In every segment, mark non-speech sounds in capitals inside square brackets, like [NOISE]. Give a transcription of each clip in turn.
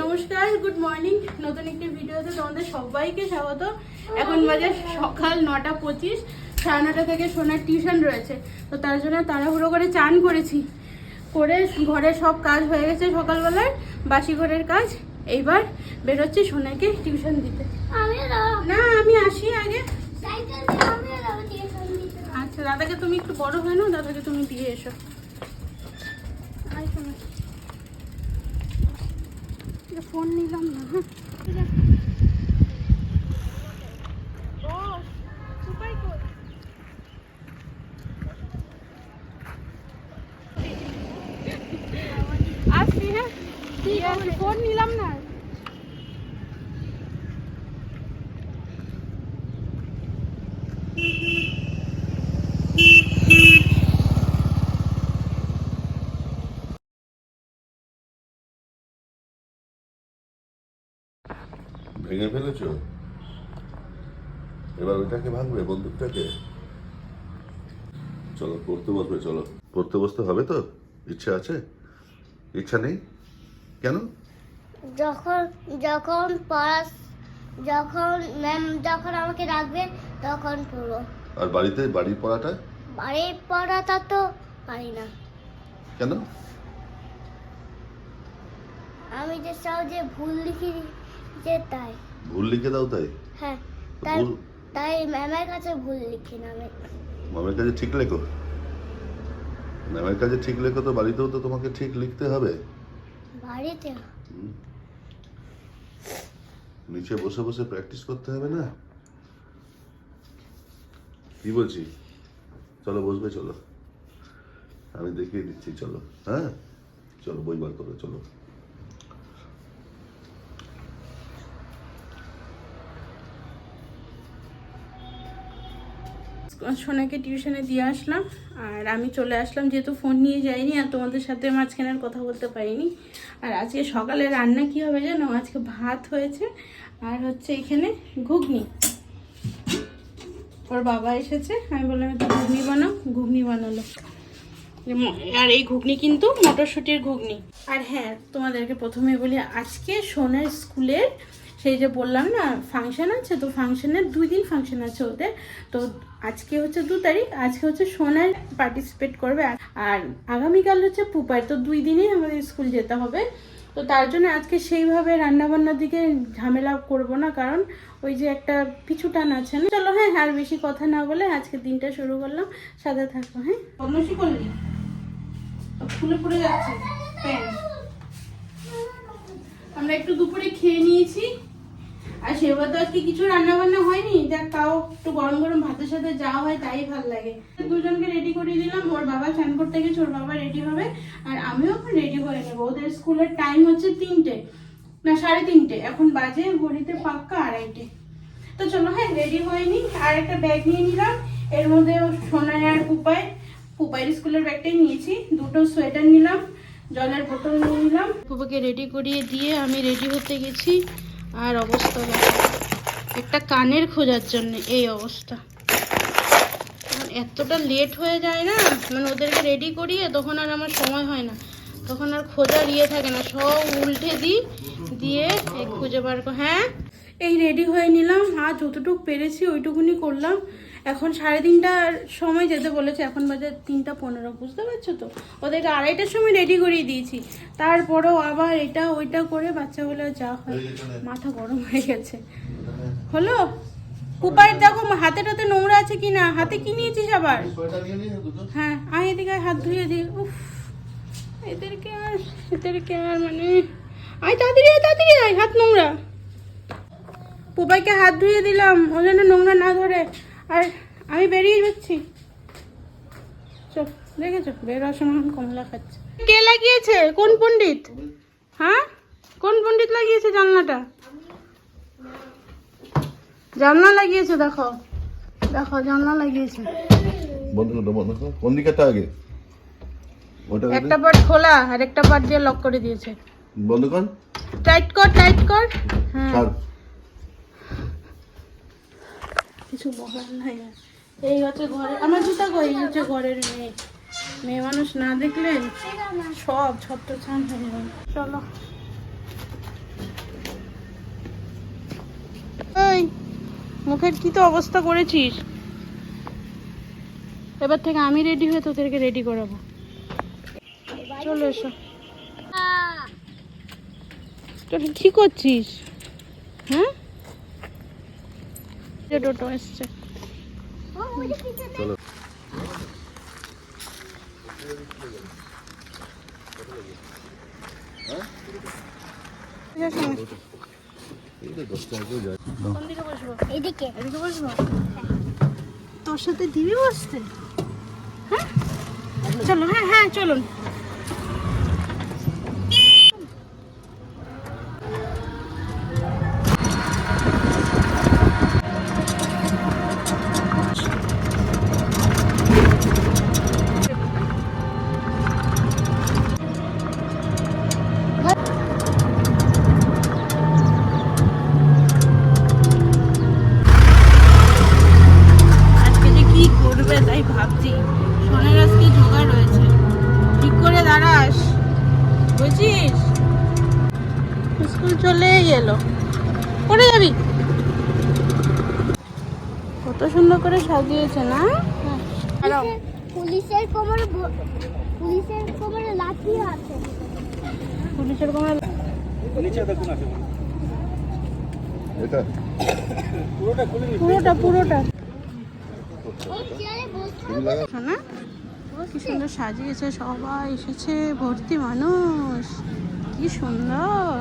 নমস্কার good morning নতুন একটি ভিডিওতে তোমাদের সবাইকে স্বাগত। এখন বাজে সকাল নটা পঁচিশ। সাড়ে নটা থেকে সোনার টিউশন রয়েছে। তো তার জন্য তাড়াহুড়ো করে চান করেছি। করে ঘরে সব কাজ হয়ে গেছে সকালবেলায়। বাসি ঘরের কাজ। এইবার বেরোচ্ছি সোনাকে টিউশন দিতে। না আমি আসি আগে। আচ্ছা দাদাকে তুমি একটু বড় হয়ে নাও দাদাকে তুমি দিয়ে এসো। ফোন নিলাম না। হ্যাঁ আসছি হ্যাঁ ঠিক আছে ফোন নিলাম না। ভেঙে ফেলেছ? এবার ওইটাকে ভাঙবে বন্দুকটাকে? চলো পড়তে বসবে চলো। পড়তে বসতে হবে তো? ইচ্ছা আছে? ইচ্ছা নেই? কেন? যখন যখন পড়াস যখন ম্যাম যখন আমাকে রাখবে তখন পড়ব। আর বাড়িতে বাড়ির পড়াটা? বাড়ির পড়াটা তো পারি না। কেন? আমি যে সহজে ভুল লিখি যে তাই ভুল লিখে দাও তাই? হ্যাঁ তাই তাই ম্যামের কাছে ভুল লিখি না আমি। মামের কাছে ঠিক লেখো। ম্যামের কাছে ঠিক লেখো তো বাড়িতেও তো তোমাকে ঠিক লিখতে হবে। বাড়িতে? নিচে বসে বসে প্র্যাকটিস করতে হবে না? কি বলছি? চলো বসবে চলো। আমি দেখিয়ে দিচ্ছি চলো। হ্যাঁ? চলো বই বার করো চলো। সোনাকে টিউশনে দিয়ে আসলাম। আর আমি চলে আসলাম, যেহেতু ফোন নিয়ে যাইনি আর তোমাদের সাথে মাঝখানে আর কথা বলতে পারিনি। আর আজকে সকালে রান্না কি হবে জানো? আজকে ভাত হয়েছে আর হচ্ছে এখানে ঘুগনি। ওর বাবা এসেছে, আমি বললাম, একটু ঘুগনি বানাও। ঘুগনি বানালো। আর এই ঘুগনি কিন্তু মটরশুঁটির ঘুগনি। আর হ্যাঁ তোমাদেরকে প্রথমে বলি, আজকে সোনার স্কুলের সেই যে বললাম না ফাংশন আছে, তো ফাংশনের দুই দিন ফাংশন আছে ওদের। তো আজকে হচ্ছে দু তারিখ, আজকে হচ্ছে সোনার পার্টিসিপেট করবে। আর- আগামীকাল হচ্ছে পুপার তো দুই দিনই আমাদের স্কুল যেতে হবে। তো তার জন্য আজকে সেইভাবে রান্নাবান্নার দিকে ঝামেলা করব না, কারণ ওই যে একটা পিছু টান আছে না। চলো হ্যাঁ আর বেশি কথা না বলে আজকে দিনটা শুরু করলাম। সাথে থাকো হ্যাঁ। বদমাসি করলি? ফুলে পড়ে যাচ্ছে আমরা একটু দুপুরে খেয়ে নিয়েছি। আর সেবার তো আজকে কিছু রান্না বান্না হয়নি। যাক, তাও একটু গরম গরম ভাতের সাথে যা হয় তাই ভালো লাগে। দুজনকে রেডি করে দিলাম। ওর বাবা স্নান করতে গেছে, ওর বাবা রেডি হবে। আর আমিও এখন রেডি হয়ে নেব। ওদের স্কুলের টাইম হচ্ছে তিনটে। না, সাড়ে তিনটে। এখন বাজে ঘড়িতে পাক্কা আড়াইটে। তো চলো হ্যাঁ রেডি হয়ে নি আর একটা ব্যাগ নিয়ে নিলাম। এর মধ্যে সোনায় আর পুপায় পুপাইয়ের স্কুলের ব্যাগটাই নিয়েছি। দুটো সোয়েটার নিলাম। জলের বোতল নিয়ে নিলাম। পুপাকে রেডি করিয়ে দিয়ে আমি রেডি হতে গেছি। আর অবস্থা একটা কানের খোঁজার জন্য এই অবস্থা। এতটা লেট হয়ে যায় না? মানে ওদেরকে রেডি করিয়ে তখন আর আমার সময় হয় না। তখন আর খোঁজার ইয়ে থাকে না। সব উল্টে দিই, দিয়ে খুঁজে বার হ্যাঁ? এই রেডি হয়ে নিলাম। আর যতটুকু পেরেছি ওইটুকুনি করলাম। এখন সাড়ে তিনটার সময় যেতে বলেছে এখন বাজে তিনটা পনেরো বুঝতে পারছ তো? ওদেরকে আড়াইটার সময় রেডি করিয়ে দিয়েছি। তারপরেও আবার এটা ওইটা করে বাচ্চাগুলো যা হয় মাথা গরম হয়ে গেছে। হলো? কুপার দেখো হাতে টাতে নোংরা আছে কি না? হাতে কি নিয়েছিস আবার? হ্যাঁ আয় এদিকে হাত ধুয়ে দিই উফ এদেরকে আর এদেরকে আর মানে আয় তাড়াতাড়ি আয় তাড়াতাড়ি আয় হাত নোংরা। পুপাইকে হাত ধুয়ে দিলাম ও যেন নোংরা না ধরে। আর আমি বেরিয়ে যাচ্ছি। চল দেখেছ বেরোর সময় কমলা খাচ্ছে। কে লাগিয়েছে? কোন পণ্ডিত? হ্যাঁ? কোন পণ্ডিত লাগিয়েছে জানলাটা? জানলা লাগিয়েছে দেখো। দেখো জানলা লাগিয়েছে। বন্ধ করো বন্ধ করো কোন দিকেটা আগে? ওটা একটা পার্ট খোলা আর একটা পার্ট দিয়ে লক করে দিয়েছে। বন্ধ কর টাইট কর টাইট কর। হ্যাঁ ছাড় কিছু বলার নাই এই হচ্ছে ঘরে আমার জুতা কই? হচ্ছে ঘরের মেয়ে। মেয়ে মানুষ না দেখলে সব ছত্র ছান হয়ে যাবে। চলো। এই মুখের কি তো অবস্থা করেছিস? এবার থেকে আমি রেডি হয়ে তোদেরকে রেডি করাবো। চলো এসো। তোর কি করছিস? হ্যাঁ? এদিকে এদিকে। বসবো তোর সাথে দিবি বসতে? হ্যাঁ? চলো হ্যাঁ হ্যাঁ চলুন। সাজিয়েছে না? পুলিশের কোমরে পুলিশের কোমরে লাঠি আছে। পুলিশের কোনো এটা? পুরোটা পুরোটা ওই চেয়ারে বসে তুমি লাগা শোনা কি সুন্দর সাজিয়েছে সবাই এসেছে ভর্তি মানুষ। কি সুন্দর।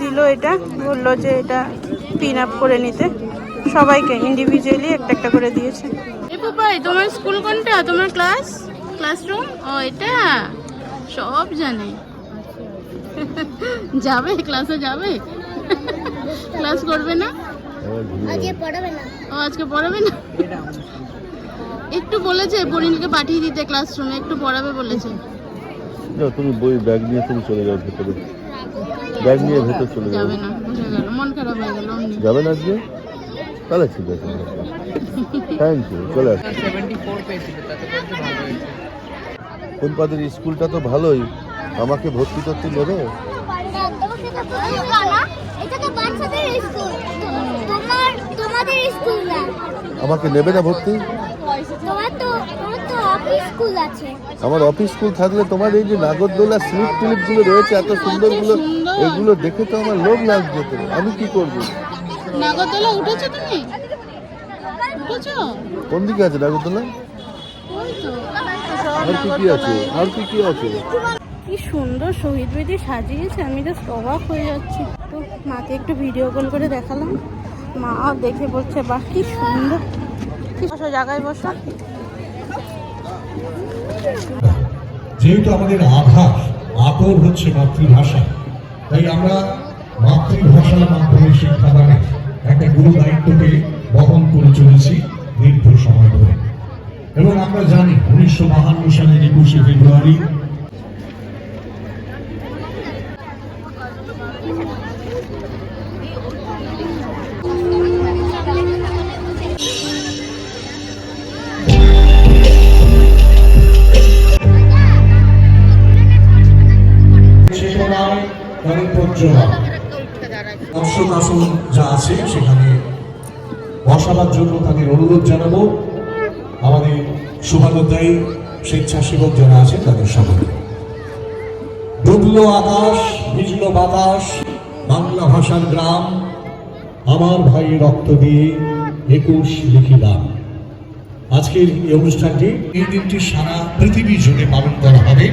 দিল এটা বলল যে এটা পিন আপ করে নিতে। সবাইকে ইন্ডিভিজুয়ালি একটা একটা করে দিয়েছে। এ পাপাই তোমার স্কুল কোনটা? তোমার ক্লাস ক্লাসরুম ও এটা? সব জানে। [LAUGHS] যাবে? ক্লাসে যাবে? [LAUGHS] ক্লাস করবে না? আজকে পড়াবে না। ও আজকে পড়াবে না? একটু বলেছে পরিণীকে পাঠিয়ে দিতে ক্লাসরুমে একটু পড়াবে বলেছে। তুমি বই ব্যাগ নিয়ে তুমি চলে যাও ভেতরে। ব্যাগ নিয়ে ভেতর চলে যাবে না বুঝে গেল মন খারাপ হয়ে গেল অমনি। আজকে? তাহলে ঠিক আছে থ্যাংক ইউ চলে আসো। কোন পাদের স্কুলটা তো ভালোই। আমাকে ভর্তি করতে নেবে? এটা তো বাচ্চাদের স্কুল তোমার তোমাদের স্কুল না আমাকে নেবে না ভর্তি? তোমার তো তোমার তো অফিস স্কুল আছে আমার অফিস স্কুল থাকলে তোমার এই যে নাগরদোলা স্লিপ টিলিপগুলো রয়েছে এত সুন্দরগুলো। এগুলো দেখে তো আমার লোভ লাগছে তো। আমি কি করব? নাগরদোলা উঠেছো তুমি? উঠেছো? কোন দিকে আছে নাগরদোলা? আর কি কি আছে? আর কি কি আছে? কি সুন্দর শহীদ বেদি সাজিয়েছে আমি তো অবাক হয়ে যাচ্ছি। তো মাকে একটু ভিডিও কল করে দেখালাম। মা দেখে বলছে বাহ কি সুন্দর। কি বসো জায়গায় বসো। যেহেতু আমাদের আধার আকর হচ্ছে মাতৃভাষা। তাই আমরা মাতৃভাষার মাধ্যমে শিক্ষাদানে একটা গুরু দায়িত্বকে বহন করে চলেছি দীর্ঘ সময় ধরে। এবং আমরা জানি উনিশশো বাহান্ন সালের একুশে ফেব্রুয়ারি বসাবার জন্য তাদের অনুরোধ জানাব। আমাদের শুভানুদ্দায়ী স্বেচ্ছাসেবক যারা আছেন, তাদের আকাশ ভিজলো বাতাস, বাংলা ভাষার গ্রাম, আমার ভাই রক্ত দিয়ে একুশ লিখিলাম আজকের এই অনুষ্ঠানটি এই দিনটি সারা পৃথিবী জুড়ে পালন করা হবে।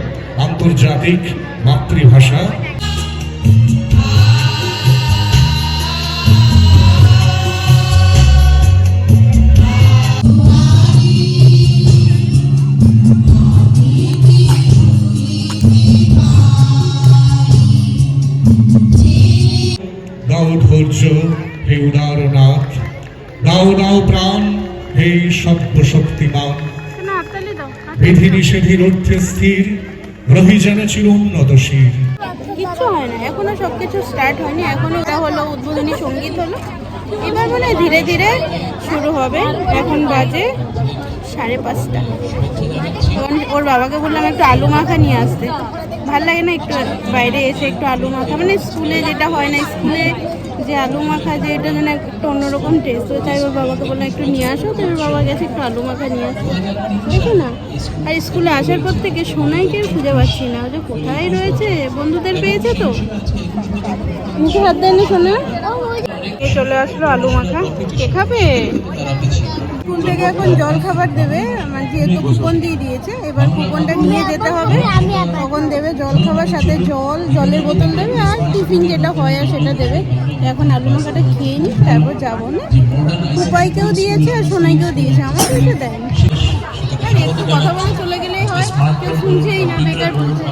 আন্তর্জাতিক মাতৃভাষা। শক্তিমান বিধি নিষেধের ঊর্ধ্বে স্থির। রহি যেন চির উন্নত শির। কিচ্ছু হয় না। এখনও সব কিছু স্টার্ট হয়নি। এখনও এটা হলো উদ্বোধনী সংগীত হলো। এবার মানে ধীরে ধীরে শুরু হবে। এখন বাজে সাড়ে পাঁচটা। তখন ওর বাবাকে বললাম একটু আলু মাখা নিয়ে আসতে। ভালো লাগে না একটু বাইরে এসে একটু আলু মাখা। মানে স্কুলে যেটা হয় না স্কুলে যে আলু মাখা যে এটা যেন একটু অন্যরকম টেস্ট তো তাই ওর বাবাকে বললাম, একটু নিয়ে আসো। তো ওর বাবা গেছে, একটু আলু মাখা নিয়ে আসো। দেখো না। আর স্কুলে আসার পর থেকে সোনাইকে খুঁজে পাচ্ছি না। যে কোথায় রয়েছে? বন্ধুদের পেয়েছে তো? মুখে হাত দেয়নি সোনা? চলে আসলো আলু মাখা। কে খাবে? স্কুল থেকে এখন জল খাবার দেবে যেহেতু কুপন দিয়ে দিয়েছে এবার কুপনটা নিয়ে যেতে হবে। তখন দেবে জল খাবার সাথে জল জলের বোতল দেবে আর টিফিন যেটা হয় আর সেটা দেবে। এখন আলু মাখাটা খেয়ে নিই তারপর যাব না। কুপাইকেও দিয়েছে আর সোনাইকেও দিয়েছে আমার কিছু দেয়নি। একটু কথা বলে চলে গেলেই হয় কেউ শুনছেই না বেকার বলছে।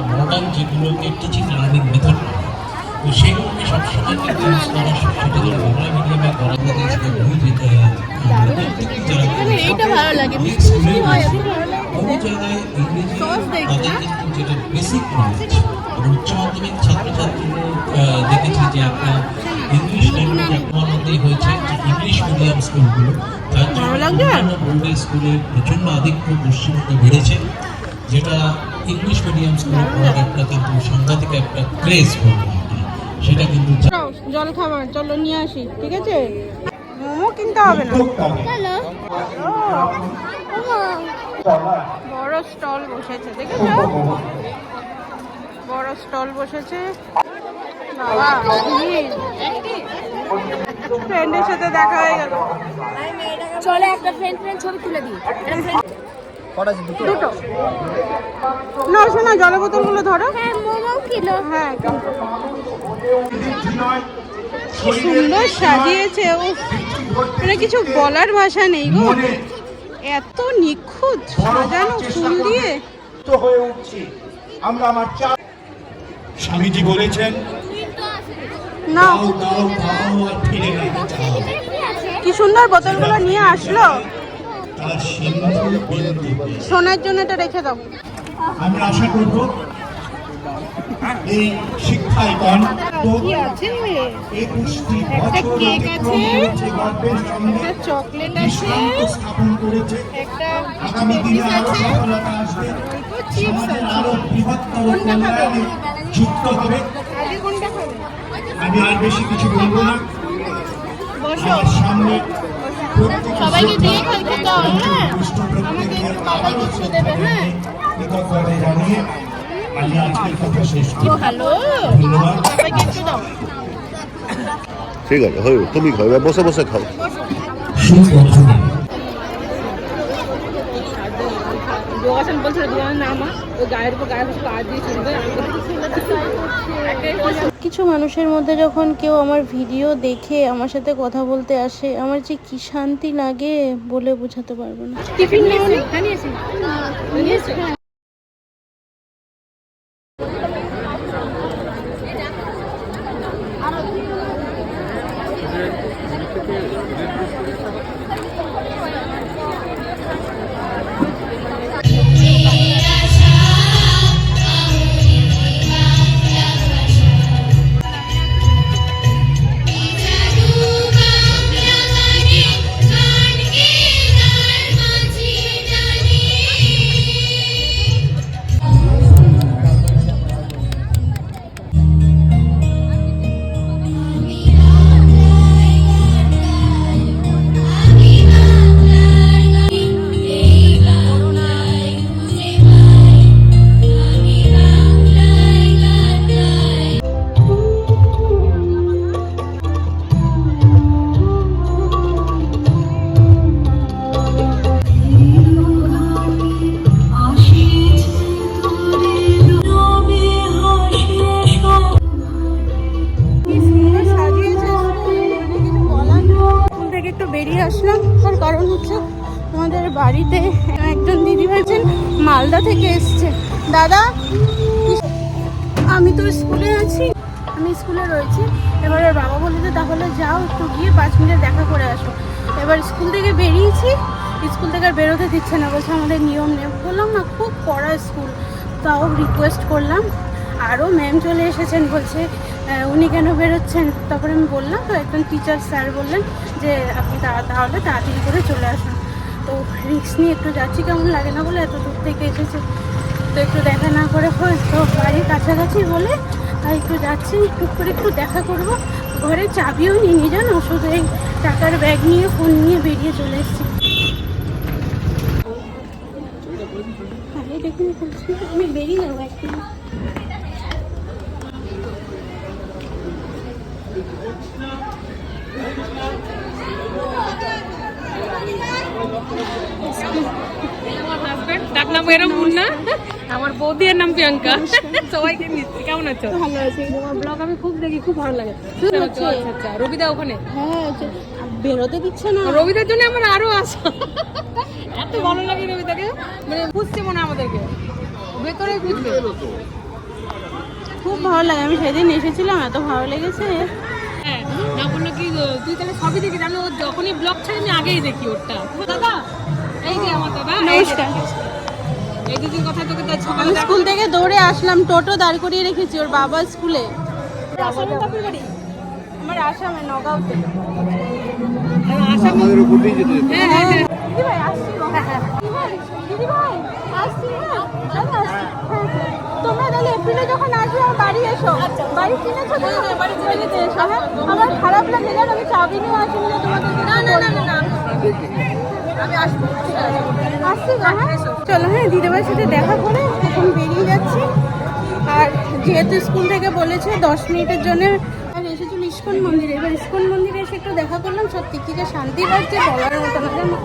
তো সেগুলোকে সবসময় মানে এইটা ভালো লাগে। কোনো জায়গায় ইংরেজি সহজ তাদের যেটা বেসিক নলেজ এবং উচ্চ মাধ্যমিক ছাত্রছাত্রীদের দেখেছি যে ইংলিশ ল্যাঙ্গুয়েজ হয়েছে যে ইংলিশ মিডিয়াম স্কুলগুলো তার জন্য প্রচণ্ড আধিক্য পশ্চিমবঙ্গে বেড়েছে যেটা ইংলিশ মিডিয়াম স্কুলে পড়ার একটা কিন্তু সাংঘাতিক একটা ক্রেজ বলব। সেটা কিন্তু জল খাবার চলো নিয়ে আসি ঠিক আছে? মোমো কিনতে হবে না? বড় স্টল বসেছে দেখেছ? বড় স্টল বসেছে। বাবা ফ্রেন্ডের সাথে দেখা হয়ে গেল। চলে একটা ফ্রেন্ড ফ্রেন্ড ছবি তুলে দিই। দুটো? না শোনা জলের বোতলগুলো ধরো। হ্যাঁ মোমো কিলো হ্যাঁ সুন্দর সাজিয়েছে ও মানে কিছু বলার ভাষা নেই গো। এত নিখুঁত সাজানো ফুল দিয়ে। হয়ে উঠছি। আমরা আমার চা স্বামীজি বলেছেন না। কি সুন্দর বোতলগুলো নিয়ে আসলো। সোনার জন্য এটা রেখে দাও। আমি আশা করব এই শিক্ষায় গান কি আছে? একুশটি বছর কেক আছে। একটা চকলেট আছে। স্থাপন করেছে। একটা আগামী দিনে আরও সফলতা আসবে। সমাজের আরও বৃহত্তর কল্যাণে যুক্ত হবে। আমি আর বেশি কিছু বলব না। আমার সামনে সবাইকে দিয়ে খেলতে দাও হ্যাঁ? আমাকে একটু কিছু দেবে হ্যাঁ? ঠিক আছে হয়ে তুমি খাও বসে বসে খাও। বলছে নাম। ওই গায়ের উপর গায়ে বসে কাজ দিয়ে চলবে কিছু মানুষের মধ্যে যখন কেউ আমার ভিডিও দেখে আমার সাথে কথা বলতে আসে আমার যে কি শান্তি লাগে বলে বোঝাতে পারব না। টিফিন মালদা থেকে এসছে। দাদা, আমি তো স্কুলে আছি। আমি স্কুলে রয়েছি। এবার ওর বাবা বলে যে তাহলে যাও, একটু গিয়ে পাঁচ মিনিট দেখা করে আসো। এবার স্কুল থেকে বেরিয়েছি। স্কুল থেকে আর বেরোতে দিচ্ছে না, বলছে আমাদের নিয়ম নেই। বললাম, না, খুব কড়া স্কুল। তাও রিকোয়েস্ট করলাম। আরও ম্যাম চলে এসেছেন, বলছে উনি কেন বেরোচ্ছেন? তারপরে আমি বললাম, তো একজন টিচার স্যার বললেন যে, আপনি তাহলে তাড়াতাড়ি করে চলে আসুন। তো রিক্স নিয়ে একটু যাচ্ছি, কেমন লাগে না বলে এত দূর থেকে এসেছে। তো একটু দেখা না করে হয়, তো বাড়ির কাছাকাছি বলে তাই একটু যাচ্ছি টুক করে একটু দেখা করব। ঘরে চাবিও নিয়ে জানো, শুধু এই টাকার ব্যাগ নিয়ে ফোন নিয়ে বেরিয়ে চলে এসেছি। আমি বেরিয়ে যাব একদিন। ডাক নাম এরম মুন্না। আমার বৌদি এর নাম প্রিয়াঙ্কা। সবাইকে কেমন আছো? ভালো আছি। তোমার ব্লগ আমি খুব দেখি খুব ভালো লাগে। আচ্ছা আচ্ছা, আচ্ছা। রবিদা ওখানে? হ্যাঁ বেরোতে দিচ্ছে না। রবিদার জন্য আমার আরও আসা এত ভালো লাগে রবিদাকে। মানে খুঁজছে মনে আমাদেরকে। ভেতরে খুঁজবে খুব ভালো লাগে। আমি সেদিন এসেছিলাম এত ভালো লেগেছে। হ্যাঁ না বলল কি তুই তাহলে সবই দেখি জানো ও যখনই ব্লগ ছাড়ে আমি আগেই দেখি ওরটা। দাদা এই যে আমার দাদা নমস্কার। এই কথা তোকে তো আমি সকালে স্কুল থেকে দৌড়ে আসলাম টোটো দাঁড় করিয়ে রেখেছি ওর বাবা স্কুলে। আমার আসামে নগাঁওতে। দিয়ে যেতে যেতে। হ্যাঁ হ্যাঁ। বাড়ি এসো। বাড়ি কিনেছো তো? বাড়ি কিনেতে এসো। হ্যাঁ আমার খারাপ লাগে জানো আমি চাবি নিয়ে আসিনি যে তোমাদেরকে না না না না আমি আসব। আসছি গো হ্যাঁ। চলো হ্যাঁ দিদিভাইয়ের সাথে দেখা করে এখন বেরিয়ে যাচ্ছি। আর যেহেতু স্কুল থেকে বলেছে দশ মিনিটের জন্য আর এসেছিল ইস্কন মন্দিরে। এবার ইস্কন মন্দিরে এসে একটু দেখা করলাম সত্যি কি যে শান্তি লাগছে বলার মতো না জানো।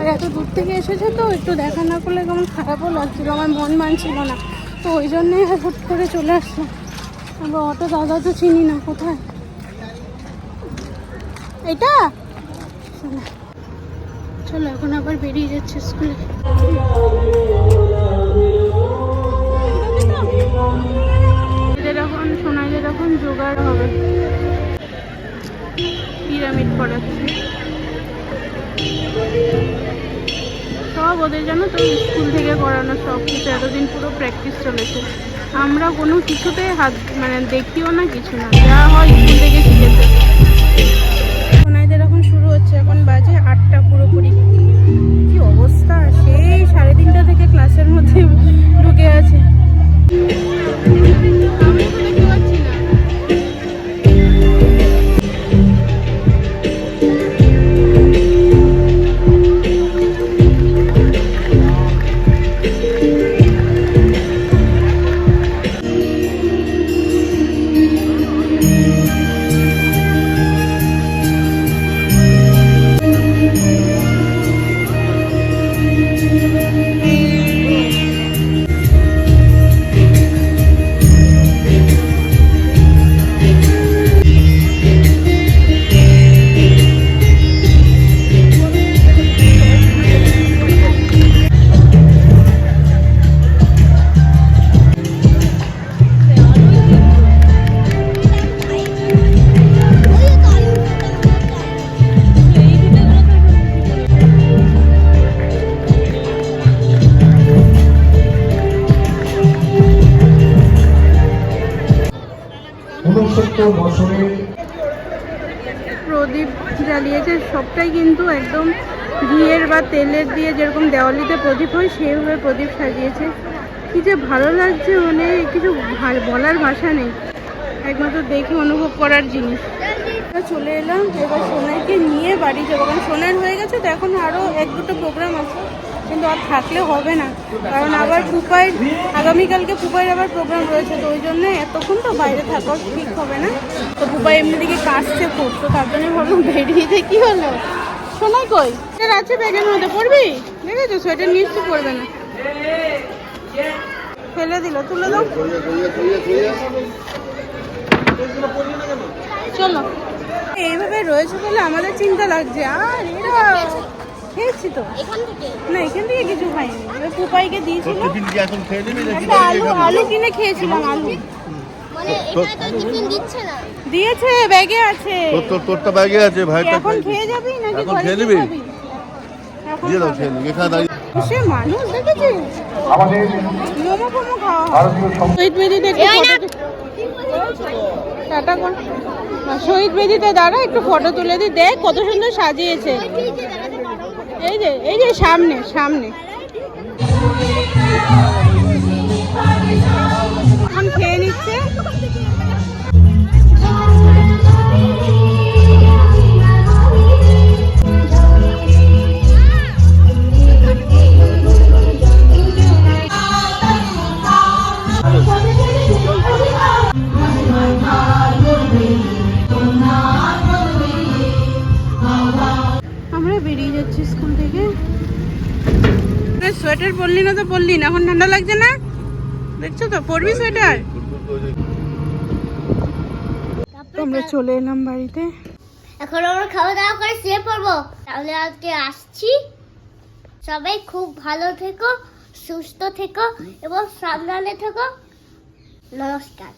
আর এত দূর থেকে এসেছে তো একটু দেখা না করলে কেমন খারাপও লাগছিল আমার মন মানছিল না। তো ওই জন্যই আর হুট করে চলে আসলাম। আমরা অটো দাদা তো চিনি না, কোথায়? এটা? চলো। এখন আবার বেরিয়ে যাচ্ছে স্কুলে। এখন, সোনাইদের এখন জোগাড় হবে। পিরামিড করাচ্ছে সব ওদের জানো তো, স্কুল থেকে করানো সব কিছু, এতদিন পুরো প্র্যাকটিস চলেছে। আমরা কোনো কিছুতে হাত মানে দেখিও না কিছু না, যা হয় স্কুল থেকে শিখেছে। সোনাইদের শুরু হচ্ছে, এখন বাজে আটটা পুরোপুরি। কি অবস্থা? সেই সাড়ে তিনটা থেকে ক্লাসের মধ্যে তেলের দিয়ে যেরকম দেওয়ালিতে প্রদীপ হয়, সেইভাবে প্রদীপ সাজিয়েছে। কি যে ভালো লাগছে মানে কিছু বলার ভাষা নেই। একমাত্র দেখে অনুভব করার জিনিস। চলে এলাম, এবার সোনাইকে নিয়ে বাড়ি যাব। কারণ সোনার হয়ে গেছে তো, এখন আরও এক দুটো প্রোগ্রাম আছে। কিন্তু আর থাকলে হবে না। কারণ আবার পুপাইয়ের আগামীকালকে পুপাইয়ের আবার প্রোগ্রাম রয়েছে। তো ওই জন্য এতক্ষণ তো বাইরে থাকাও ঠিক হবে না। তো পুপাই এমনি দিকে কাশছে খুব, তো তার জন্য ভাবলাম বেরিয়ে যে কি হলো? সোনাই কই? সোয়েটার আছে ব্যাগের মধ্যে পড়বি? দেখেছ? সোয়েটার নিশ্চয়ই পড়বে না। ফেলে দিল তুলে দাও। চলো। এইভাবে রয়েছে বলে আমাদের চিন্তা লাগছে। আর এরা খেয়েছি তো। না এখান থেকে কিছু খাইনি এবার পুপাইকে দিয়েছিল টিফিন কি এখন খেয়ে নিবি নাকি একটা আলু আলু কিনে খেয়েছিলাম আলু। মানে এটা তো টিফিন দিচ্ছে না। দিয়েছে ব্যাগে আছে। তোর তোর তোরটা ব্যাগে আছে ভাইটা এখন খেয়ে যাবি নাকি এখন খেয়ে নিবি? দিয়ে দাও খেয়ে নি এখানে দাঁড়িয়ে সে মানুষ দেখেছিস? আমাদের মোমো ফোমো খাওয়া ভারতীয় সম- শহীদ বেদিতে একটু এই না। ফটো টাটা কর। শহীদ বেদিতে দাঁড়া একটু ফটো তুলে দি। দেখ কত সুন্দর সাজিয়েছে। এই যে এই যে সামনে সামনে। থেকে। সোয়েটার পরলি না তো পরলি না, এখন ঠান্ডা লাগছে না? দেখছ তো? পরবি সোয়েটার আমরা চলে এলাম বাড়িতে। এখন আমরা খাওয়া দাওয়া করে শুয়ে পড়ব। তাহলে আজকে আসছি। সবাই খুব ভালো থেকো, সুস্থ থেকো এবং সাবধানে থেকো। নমস্কার।